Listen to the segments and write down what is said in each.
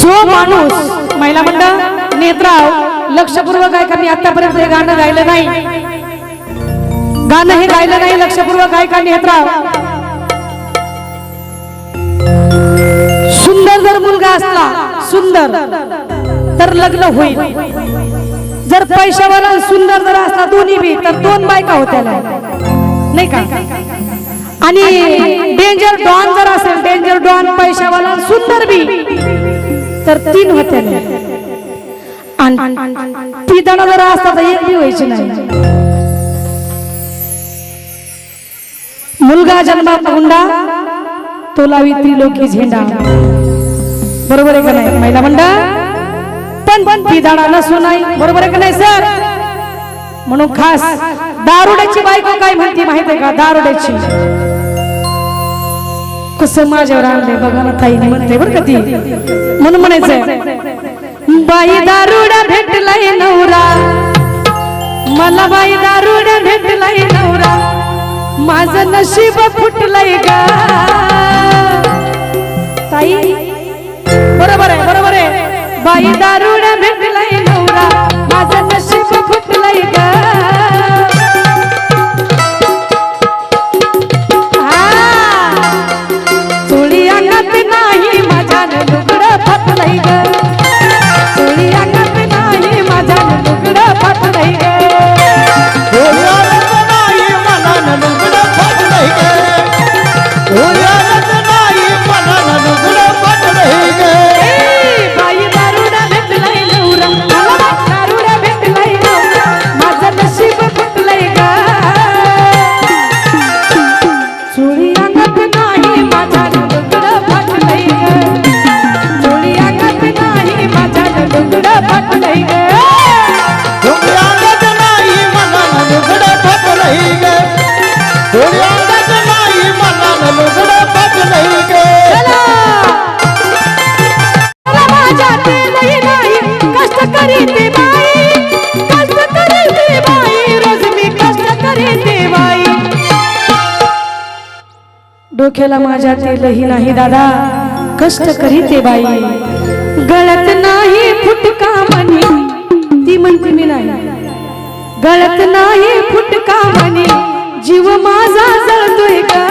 जो माणूस महिला मंडळ नेत्राव लक्षपूर्वक ऐका मी आतापर्यंत हे गाणं गायलं नाही. गाणं हे गायलं नाही लक्षपूर्वक ऐका नेत्राव. सुंदर जर मुलगा असला सुंदर तर लग्न होईल. जर पैशावाला सुंदर जर असला दोन्ही बी तर दोन बायका होत्या नाही का? आणि डेंजर डॉन जर असेल डेंजर डॉन पैशावाला सुंदर बी तर तीन होत्या. ती जण जर असता तर एक बी व्हायची नाही. मुलगा जन्मात हुंडा तो लावी त्रिलोकी झेंडा. बरोबर आहे का नाही महिला मंडळ? पण पण ती दाडा नसू नाही. बरोबर आहे का नाही सर? म्हणून खास दारुड्याची बायको काय म्हणते माहिती आहे का? दारुड्याची. कसं माझ्यावर आणलंय बघा ना ताई म्हणते बरं कधी म्हणून म्हणायचंय बाई दारुडा भेटलाय नवरा. मला बाई दारुडा भेटलाय नवरा. माझं नशीब फुटलंय गा. ताई बरोबर आहे बरोबर आहे. बाई दारुडा भेटलाय नवरा. माझं डोक्याला माझ्या तेलही नाही दादा. कष्ट करीते बाई. गळत नाही फुटका म्हणी. ती म्हणते मी नाही. गळत नाही फुटका म्हणी. जीव माझा जळतोय का?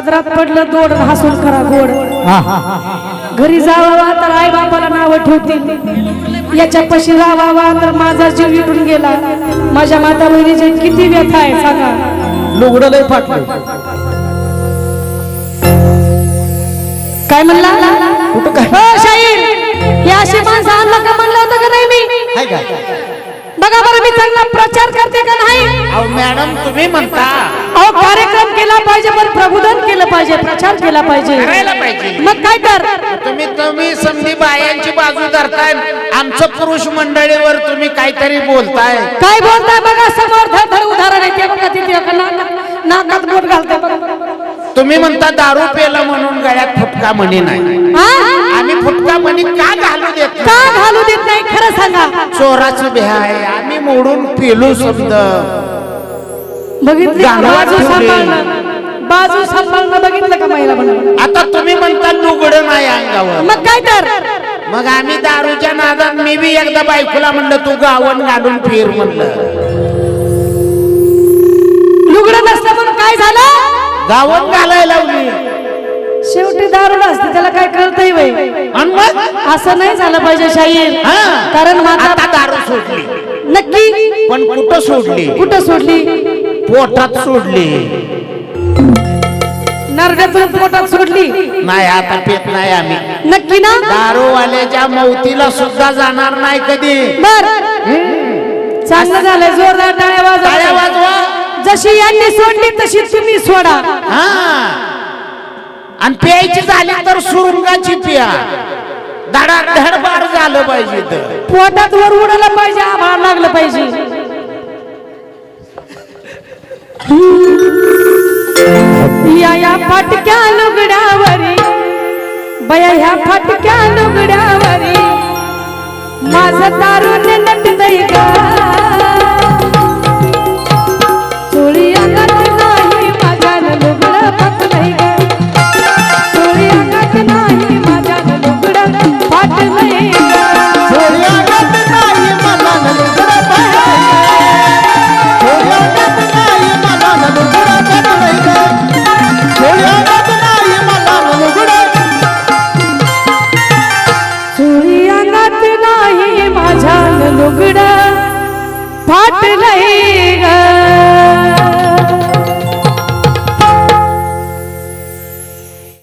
पदरात पडलं दोड हसून करा गोड. घरी जावा तर आई बापाला नाव ठेवतील. याच्या पशी राहावा तर माझा जीव विटून गेला. माझ्या माता बहिणीचे किती व्यथा आहे सांगा. लुगडं लय फाटलंय काय म्हणला? कुठं काय? शाहीर हे अशी माणसं आणला का म्हणलं होतं का नाही मी? बघा बरं मी चांगला प्रचार करते का नाही? अहो मॅडम तुम्ही म्हणता. अहो कार्यक्रम केला पाहिजे पण प्रबोधन केलं पाहिजे प्रचार केला पाहिजे. करायला पाहिजे. मग काय कर तुम्ही तुम्ही समधी बायांची बाजू धरताय. आमचं पुरुष मंडळीवर तुम्ही काहीतरी बोलताय. काय बोलताय बघा समोर धड धड उदाहरण आहे. ते बघा तिथे एका नाकात नाकात बोट घालते बघा. तुम्ही म्हणता दारू पेलं म्हणून गळ्यात फुटका म्हणी नाही. हा? आम्ही फुटका म्हणी का घालू देत का नाही? घालू देत नाही? खरं सांगा. चोराचं भ्या आहे आम्ही मोडून पेलो समज बघितली का? गाढवात बाजू ठेवली. सांभाळणं. बाजू सांभाळणं बघितलं का महिला म्हणून आता तुम्ही म्हणता अंगावर. मग काय तर? मग आम्ही दारूच्या नादात मी बी एकदा बायकोला म्हणलं तू गावन घालून फिर म्हणलं. लुगडं नसतं म्हणून काय झालं? गावन घालायला लावली. शेवटी दारू असते त्याला काय कळतंय बाई आणि मग असं नाही झालं पाहिजे शाहीर हा. कारण आता माता दारू सोडली. नक्की. पण कुठं सोडली? कुठं सोडली? पोटात सोडली. नरड्यातून पोटात सोडली. नाही आता पेत नाही आम्ही. नक्की ना? दारूवाल्याच्या मौतीला सुद्धा जाणार नाही कधी. बर. चांगलं झालंय जोरदार टाळ्या टाळ्या वाजवा वाजवा. जशी यांनी सोडली तशी तुम्ही सोडा. हा. आणि प्यायची झाली तर सुरुंगाची पिया. धडाधड धडबाड झालं पाहिजे तर पोटात वर उडायला पाहिजे आभाळ लागलं पाहिजे. या या फाटक्या लुगड्यावरी बया ह्या फाटक्या लुगड्यावरी माझं तारुण्य नटतय ग.